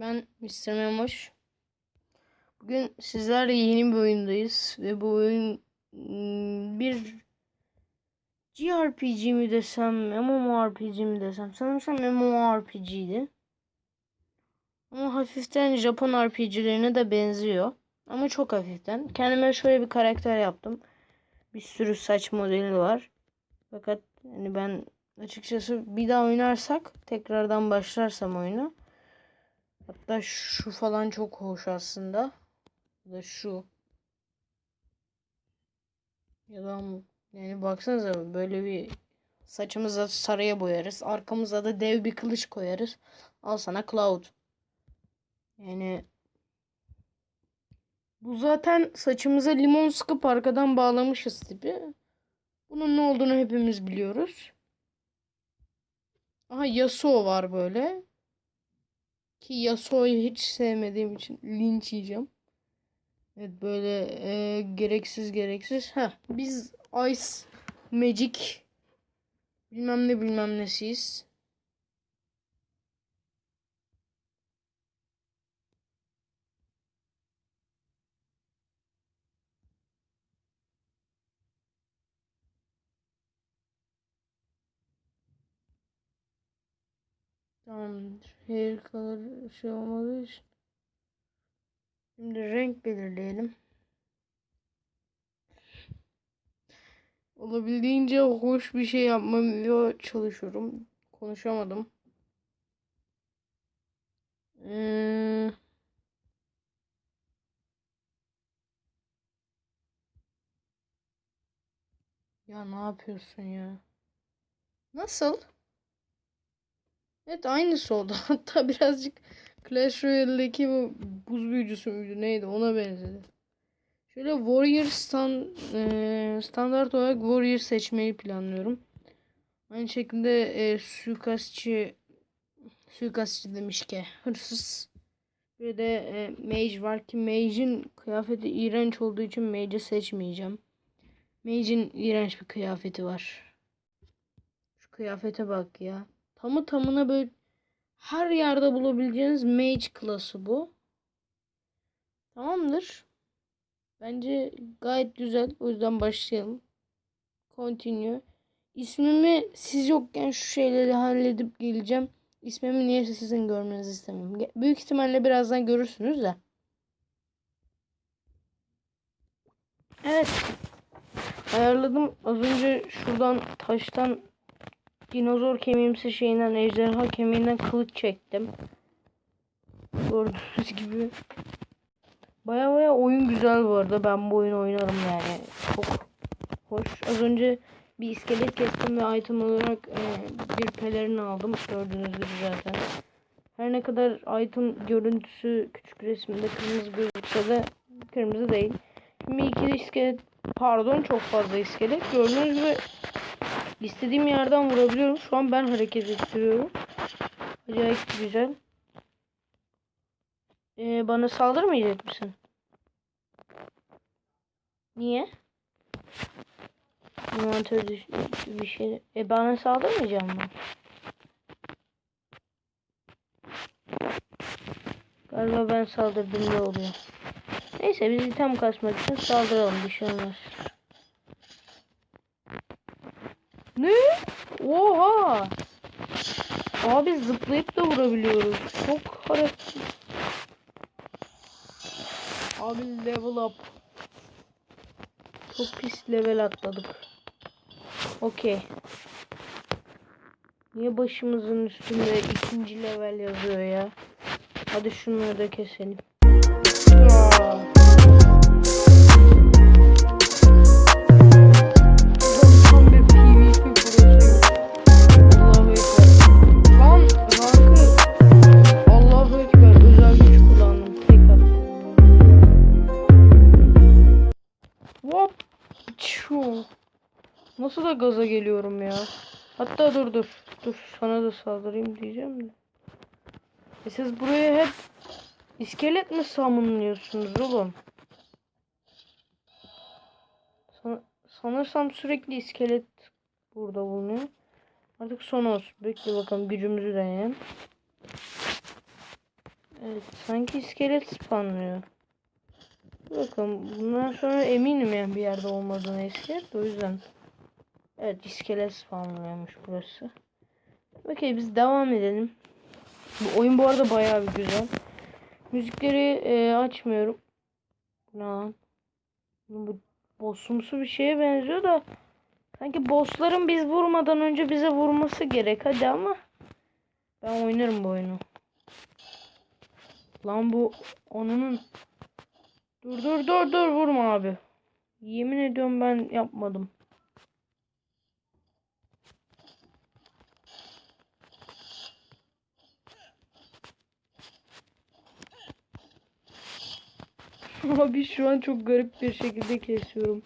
Ben Mr. Memoş. Bugün sizlerle yeni bir oyundayız ve bu oyun hmm, bir JRPG mi desem, MMORPG mi desem, sanırsam MMORPG'ydi. Ama hafiften Japon RPG'lerine de benziyor. Ama çok hafiften. Kendime şöyle bir karakter yaptım. Bir sürü saç modeli var. Fakat hani ben açıkçası bir daha oynarsak tekrardan başlarsam oyunu Hatta şu falan çok hoş aslında. Ya da şu. Ya da yani baksanıza böyle bir saçımıza sarıya boyarız. Arkamıza da dev bir kılıç koyarız. Al sana Cloud. Yani bu zaten saçımıza limon sıkıp arkadan bağlamışız tipi. Bunun ne olduğunu hepimiz biliyoruz. Aha Yasuo var böyle. Ki Yasuo'yu hiç sevmediğim için linç yiyeceğim. Evet böyle e, gereksiz gereksiz. Ha biz Ice Magic bilmem ne bilmem nesiyiz. Tamamdır. Hair color şey olmadığı için. Şimdi renk belirleyelim. Olabildiğince hoş bir şey yapmaya çalışıyorum. Konuşamadım. Ee, ya ne yapıyorsun ya? Nasıl? Evet aynısı oldu. Hatta birazcık Clash Royale'deki bu buz büyücüsü müydü neydi ona benzedi. Şöyle Warrior stand, e, standart olarak Warrior seçmeyi planlıyorum. Aynı şekilde e, suikastçı suikastçı demiş ki hırsız. Bir de e, Mage var ki Mage'in kıyafeti iğrenç olduğu için Mage'i seçmeyeceğim. Mage'in iğrenç bir kıyafeti var. Şu kıyafete bak ya. Tamı tamına böyle her yerde bulabileceğiniz mage klası bu. Tamamdır. Bence gayet güzel. O yüzden başlayalım. Continue. İsmimi siz yokken şu şeyleri halledip geleceğim. İsmimi niyeyse sizin görmenizi istemiyorum. Büyük ihtimalle birazdan görürsünüz de. Evet. Ayarladım. Az önce şuradan taştan dinozor kemiğimsi şeyinden ejderha kemiğinden kılıç çektim. Gördüğünüz gibi. Baya baya oyun güzel bu arada. Ben bu oyunu oynarım yani. Çok hoş. Az önce bir iskelet kestim ve item olarak e, bir pelerin aldım. Gördüğünüz gibi zaten. Her ne kadar item görüntüsü küçük resimde kırmızı gözükse de kırmızı değil. Şimdi iki iskelet pardon çok fazla iskelet. Gördüğünüz gibi İstediğim yerden vurabiliyorum. Şu an ben hareket ettiriyorum. Acayip güzel. Ee, bana saldırmayacak mısın? Niye? Envanter bir şey. E bana saldırmayacak mı? Galiba ben saldırdım ne oluyor? Neyse biz item kasmak için saldıralım bir şey olmaz. Ne? Oha! Abi zıplayıp da vurabiliyoruz. Çok hareket. Abi level up. Çok pis level atladık. Okey. Niye başımızın üstünde ikinci level yazıyor ya? Hadi şunları da keselim. Dur dur. Dur sana da saldırayım diyeceğim de. E siz buraya hep iskelet mi samınlıyorsunuz oğlum? San sanırsam sürekli iskelet burada bulunuyor. Artık son olsun. Bekle bakalım gücümüzü deneyelim. Evet, sanki iskelet spawnlıyor. Bakın bundan sonra eminim yani bir yerde olmadığını iskelet. O yüzden. Evet iskelet spawnlıyormuş burası. Okey biz devam edelim. Bu oyun bu arada bayağı bir güzel. Müzikleri e, açmıyorum. Lan? Bu bossumsu bir şeye benziyor da sanki bossların biz vurmadan önce bize vurması gerek. Hadi ama ben oynarım bu oyunu. Lan bu onun Dur dur dur dur vurma abi. Yemin ediyorum ben yapmadım. Abi şu an çok garip bir şekilde kesiyorum.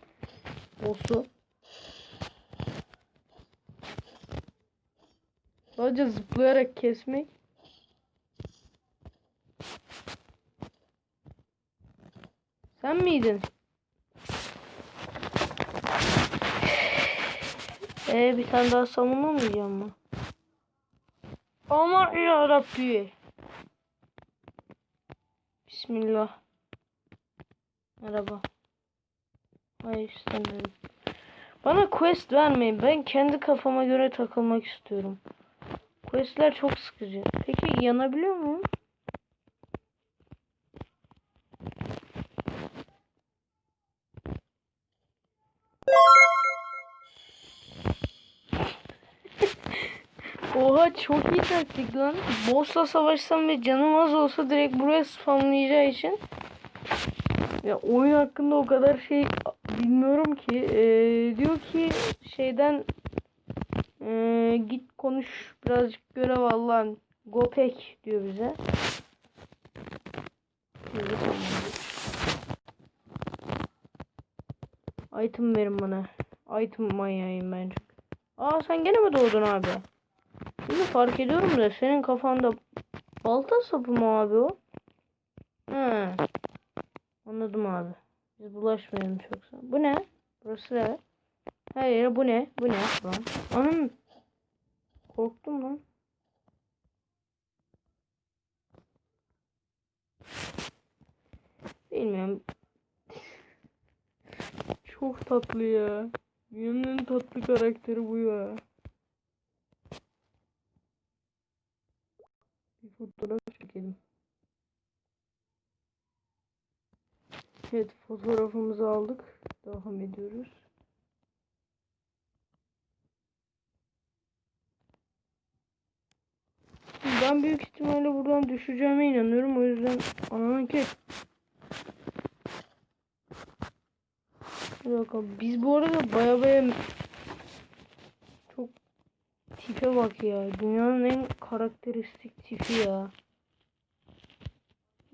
Boss'u. Sadece zıplayarak kesmek. Sen miydin? Ee bir tane daha savunma mı? Aman ya Rabbi. Bismillah. Merhaba. Hayır istemiyorum. Bana quest vermeyin. Ben kendi kafama göre takılmak istiyorum. Questler çok sıkıcı. Peki yanabiliyor muyum? Oha çok iyi taktik lan. Boss'la savaşsam ve canım az olsa direkt buraya spamlayacağı için. Ya oyun hakkında o kadar şey bilmiyorum ki. Ee, diyor ki şeyden ee, git konuş birazcık görev al lan. Gopek diyor bize. Item verin bana. Item manyağıyım ben. Aa sen gene mi doğdun abi? Şimdi fark ediyorum da senin kafanda balta sapı mı abi o? He. Anladım abi. Biz bulaşmayalım çoksa. Bu ne? Burası ne? Hayır bu ne? Bu ne lan? Anam. Korktum lan. Bilmiyorum. Çok tatlı ya. Dünyanın tatlı karakteri bu ya. Bir fotoğraf çekelim. Evet fotoğrafımızı aldık. Devam ediyoruz. Ben büyük ihtimalle buradan düşeceğime inanıyorum. O yüzden ananın ki. Bir. Biz bu arada baya baya çok tipe bak ya. Dünyanın en karakteristik tipi ya.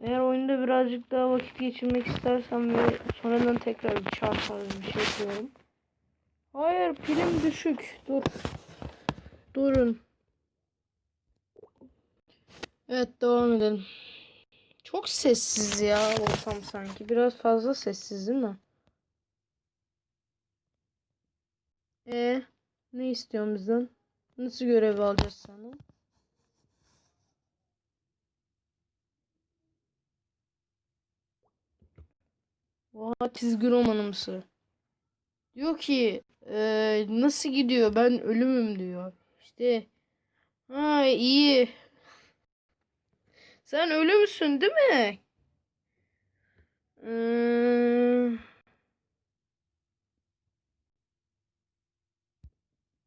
Eğer oyunda birazcık daha vakit geçirmek istersem ve sonradan tekrar bir çarp bir şey yapıyorum. Hayır pilim düşük. Dur. Durun. Evet devam edelim. Çok sessiz ya ortam sanki. Biraz fazla sessiz değil mi? E ne istiyorsun bizden? Nasıl görev alacağız sana? Oha çizgi romanımsı. Diyor ki e, nasıl gidiyor ben ölümüm diyor. İşte ha iyi. Sen ölümsün değil mi? Ee,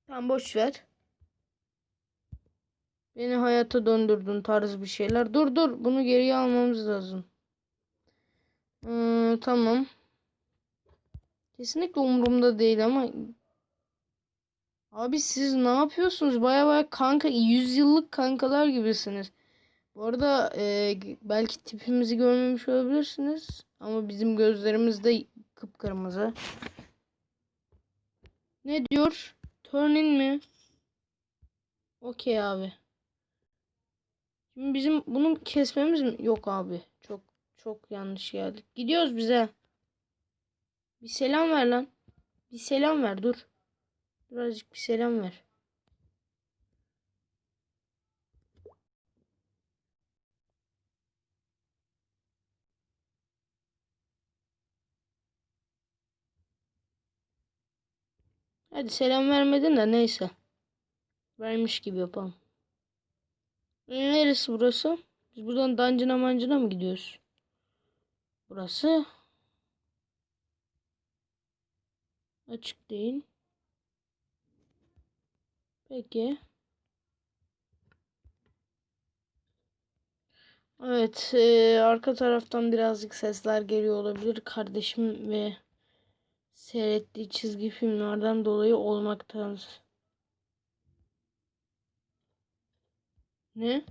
tamam boş ver. Beni hayata döndürdün tarz bir şeyler. Dur dur bunu geriye almamız lazım. Ee, tamam. Kesinlikle umurumda değil ama Abi siz ne yapıyorsunuz? Baya baya kanka 100 yıllık kankalar gibisiniz. Bu arada e, belki tipimizi görmemiş olabilirsiniz ama bizim gözlerimiz de kıpkırmızı. Ne diyor? Turn mi? Okey abi. Şimdi bizim bunu kesmemiz mi? Yok abi. Çok yanlış geldik. Gidiyoruz bize. Bir selam ver lan. Bir selam ver dur. Birazcık bir selam ver. Hadi selam vermedin de neyse. Vermiş gibi yapalım. Neresi burası? Biz buradan dancına mancına mı gidiyoruz? Burası açık değil. Peki. Evet, e, arka taraftan birazcık sesler geliyor olabilir. Kardeşim ve seyrettiği çizgi filmlerden dolayı olmaktan. Ne?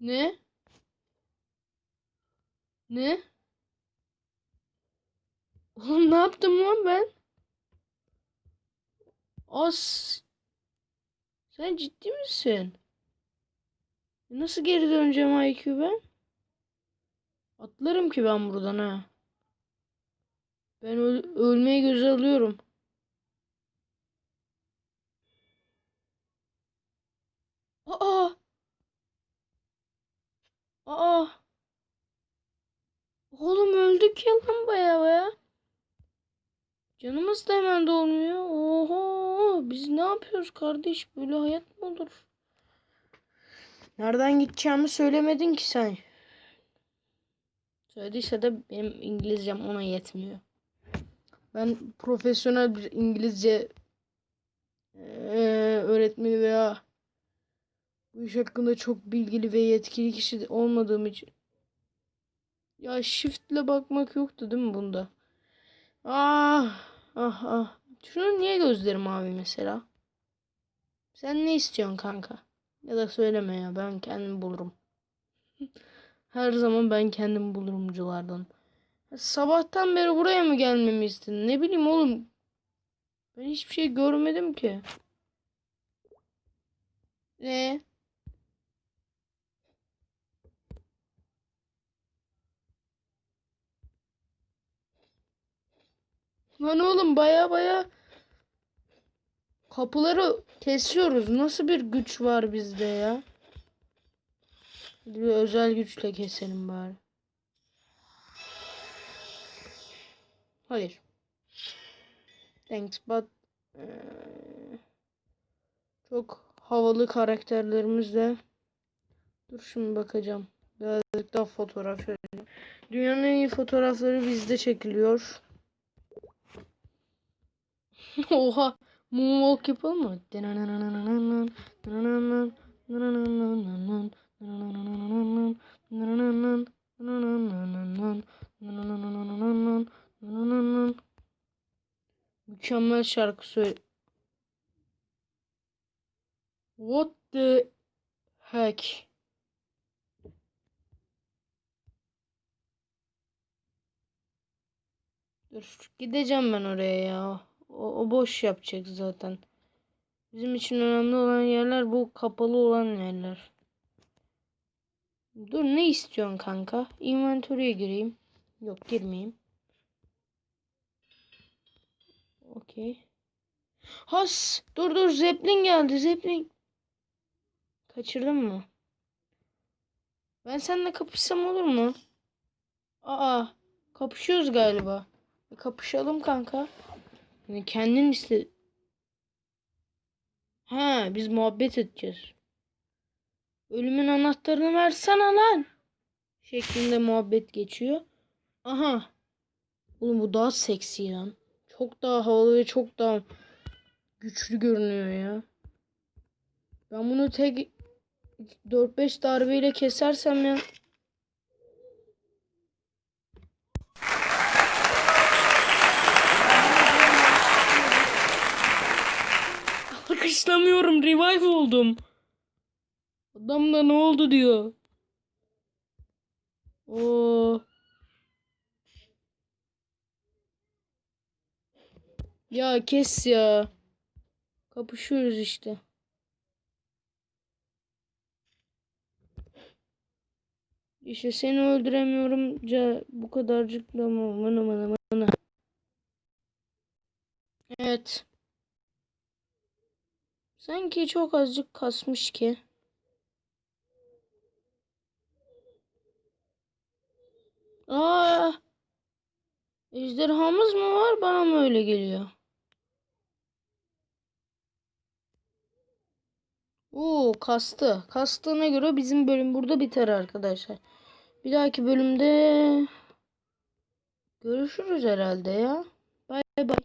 Ne? Ne? Oğlum ne yaptım lan ben? As. Sen ciddi misin? Nasıl geri döneceğim IQ ben? Atlarım ki ben buradan ha. Ben öl ölmeyi göze alıyorum. Aa! Aa! Oğlum öldük ya lan baya baya. Canımız da hemen dolmuyor. Oho! Biz ne yapıyoruz kardeş? Böyle hayat mı olur? Nereden gideceğimi söylemedin ki sen. Söylediyse de benim İngilizcem ona yetmiyor. Ben profesyonel bir İngilizce eee, öğretmeni veya bu iş hakkında çok bilgili ve yetkili kişi olmadığım için. Ya shiftle bakmak yoktu değil mi bunda? Ah ah ah. Şunun niye gözleri mavi mesela? Sen ne istiyorsun kanka? Ya da söyleme ya ben kendim bulurum. Her zaman ben kendim bulurumculardan. Sabahtan beri buraya mı gelmemi istedin? Ne bileyim oğlum. Ben hiçbir şey görmedim ki. Ne? Lan oğlum baya baya kapıları kesiyoruz. Nasıl bir güç var bizde ya? Bir özel güçle keselim bari. Hayır. Thanks but çok havalı karakterlerimizle dur şimdi bakacağım. Birazcık daha fotoğraf şöyle. Dünyanın en iyi fotoğrafları bizde çekiliyor. Oha. Moonwalk yapalım mı? Mükemmel şarkı söyle. What the heck? Dur gideceğim ben oraya ya. O, o boş yapacak zaten. Bizim için önemli olan yerler bu kapalı olan yerler. Dur ne istiyorsun kanka? Inventory'e gireyim. Yok girmeyeyim. Okey. Has! Dur dur Zeppelin geldi Zeppelin. Kaçırdın mı? Ben seninle kapışsam olur mu? Aa kapışıyoruz galiba. E, kapışalım kanka. Yani kendin iste. Ha biz muhabbet edeceğiz. Ölümün anahtarını versene lan. Şeklinde muhabbet geçiyor. Aha. Oğlum bu daha seksi lan. Çok daha havalı ve çok daha güçlü görünüyor ya. Ben bunu tek 4-5 darbeyle kesersem ya. Alkışlamıyorum. Revive oldum. Adam da ne oldu diyor. Oo. Ya kes ya. Kapışıyoruz işte. İşte seni öldüremiyorum. Ca bu kadarcıkla mı? Mana mana mana. Evet. Sanki çok azıcık kasmış ki. Aa! Ejderhamız mı var? Bana mı öyle geliyor? Oo kastı. Kastığına göre bizim bölüm burada biter arkadaşlar. Bir dahaki bölümde görüşürüz herhalde ya. Bay bay.